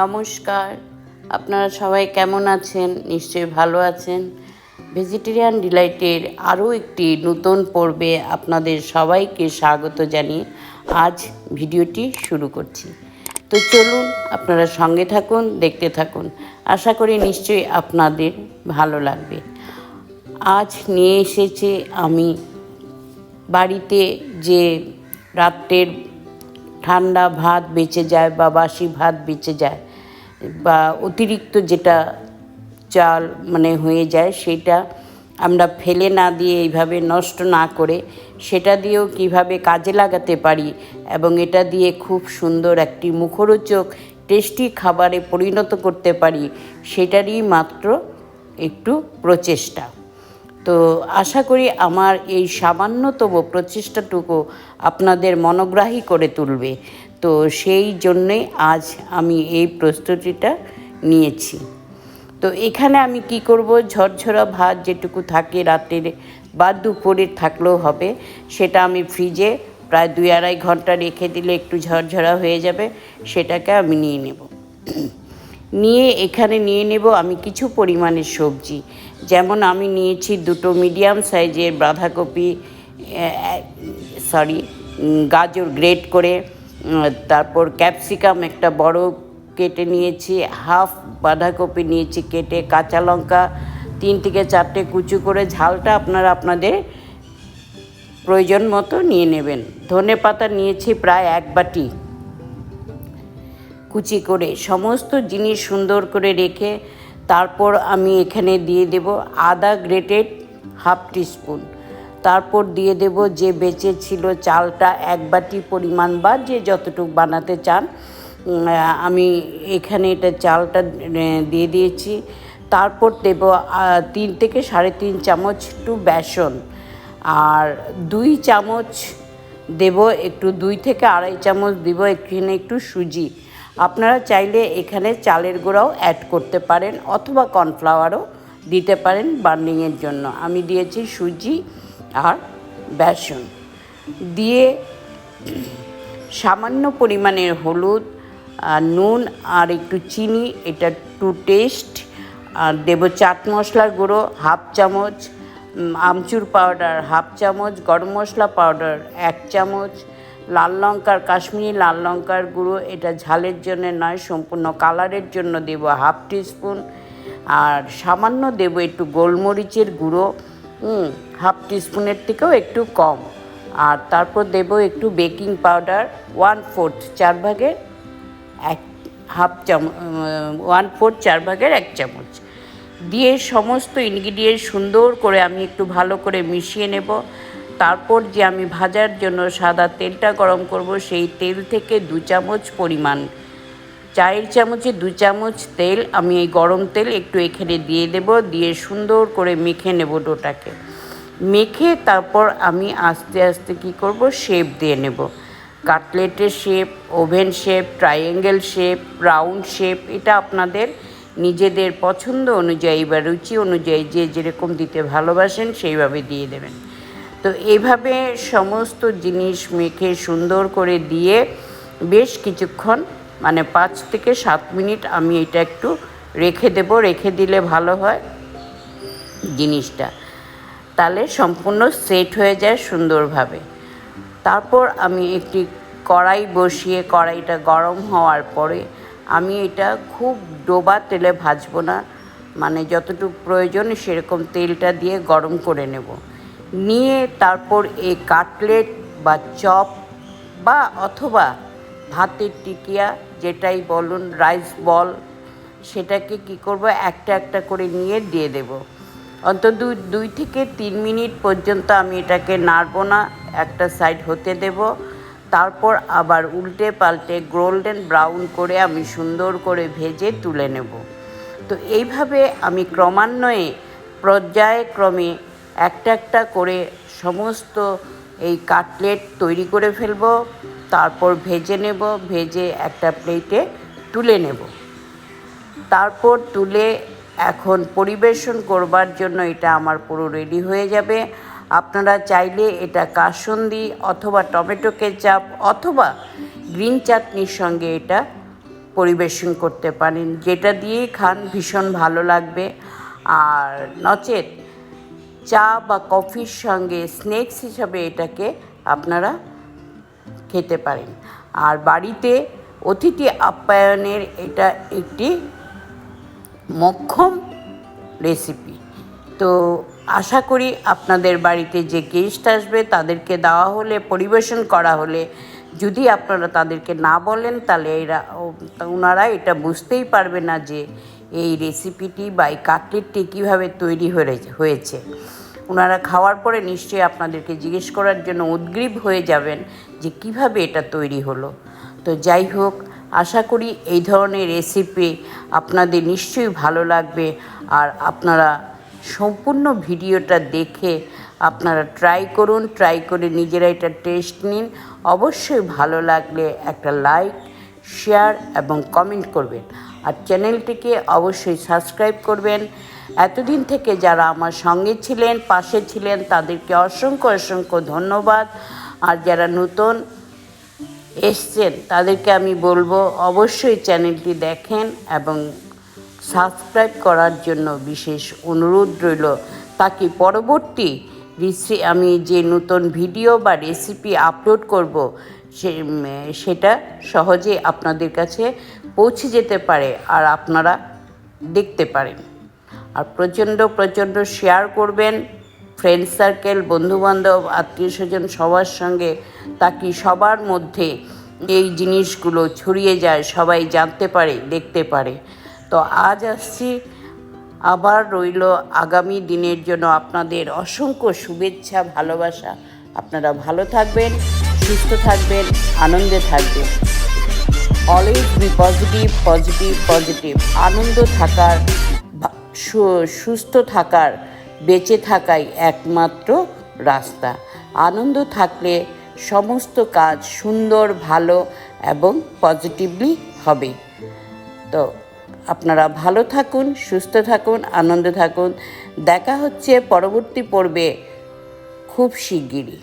নমস্কার। আপনারা সবাই কেমন আছেন? নিশ্চয়ই ভালো আছেন। ভেজিটেরিয়ান ডিলাইটের আরও একটি নতুন পর্বে আপনাদের সবাইকে স্বাগত জানিয়ে আজ ভিডিওটি শুরু করছি। তো চলুন, আপনারা সঙ্গে থাকুন, দেখতে থাকুন। আশা করি নিশ্চয়ই আপনাদের ভালো লাগবে। আজ নিয়ে এসেছে আমি বাড়িতে যে রাত্রের ঠান্ডা ভাত বেঁচে যায় বা বাসি ভাত বেঁচে যায় বা অতিরিক্ত যেটা চাল মানে হয়ে যায় সেটা আমরা ফেলে না দিয়ে এইভাবে নষ্ট না করে সেটা দিয়েও কীভাবে কাজে লাগাতে পারি এবং এটা দিয়ে খুব সুন্দর একটি মুখরোচক টেস্টি খাবারে পরিণত করতে পারি, সেটারই মাত্র একটু প্রচেষ্টা। তো আশা করি আমার এই সামান্যতম প্রচেষ্টাটুকু আপনাদের মনোগ্রাহী করে তুলবে। তো সেই জন্যে আজ আমি এই প্রস্তুতিটা নিয়েছি। তো এখানে আমি কি করব? ঝরঝরা ভাত যেটুকু থাকে রাতের বা দুপুরে থাকলেও হবে, সেটা আমি ফ্রিজে প্রায় দুই আড়াই ঘণ্টা রেখে দিলে একটু ঝরঝরা হয়ে যাবে, সেটাকে আমি নিয়ে নেব। নিয়ে এখানে নিয়ে নেব আমি কিছু পরিমাণের সবজি। যেমন আমি নিয়েছি দুটো মিডিয়াম সাইজের বাঁধাকপি সরি গাজর গ্রেট করে তারপর ক্যাপসিকাম একটা বড় কেটে নিয়েছি হাফ বাঁধাকপি নিয়েছি কেটে, কাঁচা লঙ্কা তিন থেকে চারটে কুচু করে ঝালটা আপনারা আপনাদের প্রয়োজন মতো নিয়ে নেবেন। ধনে পাতা নিয়েছি প্রায় এক বাটি। কুচি করে সমস্ত জিনিস সুন্দর করে রেখে তারপর আমি এখানে দিয়ে দেব আদা গ্রেটেড হাফ টিস্পুন। তারপর দিয়ে দেব যে বেঁচে ছিল চালটা এক বাটি পরিমাণ বা যে যতটুকু বানাতে চান আমি এখানে এটা চালটা দিয়ে দিয়েছি। তারপর দেব তিন থেকে সাড়ে তিন চামচ একটু বেসন। আর দুই চামচ দেব একটু, দুই থেকে আড়াই চামচ দিব এখানে একটু সুজি। আপনারা চাইলে এখানে চালের গুঁড়াও অ্যাড করতে পারেন অথবা কর্নফ্লাওয়ারও দিতে পারেন বার্নিংয়ের জন্য। আমি দিয়েছি সুজি আর বেসন। দিয়ে সামান্য পরিমাণের হলুদ আর নুন আর একটু চিনি, এটা টু টেস্ট আর দেবো চাট মশলার গুঁড়ো, হাফ চামচ আমচুর পাউডার হাফ চামচ, গরম মশলা পাউডার এক চামচ লাল লঙ্কার কাশ্মীরি লাল লঙ্কার গুঁড়ো, এটা ঝালের জন্য নয়, সম্পূর্ণ কালারের জন্য দেব হাফ টিস্পুন। আর সামান্য দেব একটু গোলমরিচের গুঁড়ো হাফ টিস্পুনের থেকেও একটু কম। আর তারপর দেব একটু বেকিং পাউডার, ওয়ান ফোর্থ চার ভাগের এক, হাফ চামচ ওয়ান ফোর্থ চার ভাগের এক চামচ। দিয়ে সমস্ত ইনগ্রিডিয়েন্ট সুন্দর করে আমি একটু ভালো করে মিশিয়ে নেব। তারপর যে আমি ভাজার জন্য সাদা তেলটা গরম করব, সেই তেল থেকে দু চামচ পরিমাণ, চায়ের চামচে দু চামচ তেল আমি এই গরম তেল একটু এখানে দিয়ে দেব, দিয়ে সুন্দর করে মেখে নেব ডোটাকে। মেখে তারপর আমি আস্তে আস্তে কি করব শেপ দিয়ে নেব। কাটলেটের shape oven shape triangle shape round shape এটা আপনাদের নিজেদের পছন্দ অনুযায়ী বা রুচি অনুযায়ী যে যেরকম দিতে ভালোবাসেন সেইভাবে দিয়ে দেবেন। তো এইভাবে সমস্ত জিনিস মেখে সুন্দর করে দিয়ে বেশ কিছুক্ষণ মানে পাঁচ থেকে সাত মিনিট আমি এটা একটু রেখে দেব, রেখে দিলে ভালো হয় জিনিসটা। তাহলে সম্পূর্ণ সেট হয়ে যায় সুন্দরভাবে। তারপর আমি একটি কড়াই বসিয়ে, কড়াইটা গরম হওয়ার পরে আমি এটা খুব ডোবা তেলে ভাজবো না মানে যতটুকু প্রয়োজন সেরকম তেলটা দিয়ে গরম করে নেব। নিয়ে তারপর এই কাটলেট বা চপ বা অথবা ভাতের টিকিয়া যেটাই বলুন, রাইস বল, সেটাকে কি করব? একটা একটা করে নিয়ে দিয়ে দেব। অন্তত দুই থেকে তিন মিনিট পর্যন্ত আমি এটাকে নাড়বো না, একটা সাইড হতে দেব। তারপর আবার উল্টে পাল্টে গোল্ডেন ব্রাউন করে আমি সুন্দর করে ভেজে তুলে নেব। তো এইভাবে আমি ক্রমান্বয়ে, পর্যায়ক্রমে একটা একটা করে সমস্ত এই কাটলেট তৈরি করে ফেলব, তারপর ভেজে নেব, ভেজে একটা প্লেটে তুলে নেব। তারপর তুলে এখন পরিবেশন করবার জন্য এটা আমার পুরো রেডি হয়ে যাবে। আপনারা চাইলে এটা কাসন্দি অথবা টমেটো কেচাপ অথবা গ্রিন চাটনির সঙ্গে এটা পরিবেশন করতে পারেন। যেটা দিয়েই খান ভীষণ ভালো লাগবে। আর নচেত চা বা কফির সঙ্গে স্ন্যাক্স হিসাবে এটাকে আপনারা খেতে পারেন। আর বাড়িতে অতিথি আপ্যায়নের এটা একটি মক্ষম রেসিপি তো আশা করি আপনাদের বাড়িতে যে গেস্ট আসবে তাদেরকে দেওয়া হলে, পরিবেশন করা হলে, যদি আপনারা তাদেরকে না বলেন তাহলে এরা ওনারা এটা বুঝতেই পারবে না যে এই রেসিপিটি বা এই কাটলেটটি কীভাবে তৈরি হয়ে- হয়েছে? ওনারা খাওয়ার পরে নিশ্চয়ই আপনাদেরকে জিজ্ঞেস করার জন্য উদ্গ্রীব হয়ে যাবেন যে কীভাবে এটা তৈরি হলো। তো যাই হোক, আশা করি এই ধরনের রেসিপি আপনাদের নিশ্চয়ই ভালো লাগবে আর আপনারা সম্পূর্ণ ভিডিওটা দেখে আপনারা ট্রাই করুন ট্রাই করে নিজেরা এটা টেস্ট নিন। অবশ্যই ভালো লাগলে একটা লাইক শেয়ার এবং কমেন্ট করবেন। আর চ্যানেলটিকে অবশ্যই সাবস্ক্রাইব করবেন। এতদিন থেকে যারা আমার সঙ্গে ছিলেন, পাশে ছিলেন, তাদেরকে অসংখ্য অসংখ্য ধন্যবাদ। আর যারা নতুন এসছেন, তাদেরকে আমি বলব, অবশ্যই চ্যানেলটি দেখেন এবং সাবস্ক্রাইব করার জন্য বিশেষ অনুরোধ রইল। তাকে পরবর্তী রিসি, আমি যে নতুন ভিডিও বা রেসিপি আপলোড করব সেটা সহজে আপনাদের কাছে পৌঁছে যেতে পারে আর আপনারা দেখতে পারেন। আর প্রচণ্ড প্রচণ্ড শেয়ার করবেন। ফ্রেন্ড সার্কেল বন্ধুবান্ধব আত্মীয় স্বজন সবার সঙ্গে, তাকে সবার মধ্যে এই জিনিসগুলো ছড়িয়ে যায়, সবাই জানতে পারে, দেখতে পারে। তো আজ আসছি। আবার রইল আগামী দিনের জন্য আপনাদের অসংখ্য শুভেচ্ছা, ভালোবাসা। আপনারা ভালো থাকবেন, সুস্থ থাকবেন, আনন্দে থাকবেন। Always be positive positive positive আনন্দ থাকার সুস্থ থাকার, বেঁচে থাকাই একমাত্র রাস্তা। আনন্দ থাকলে সমস্ত কাজ সুন্দর, ভালো এবং পজিটিভলি হবে। তো আপনারা ভালো থাকুন, সুস্থ থাকুন, আনন্দে থাকুন। দেখা হচ্ছে পরবর্তী পর্বে খুব শিগগিরই।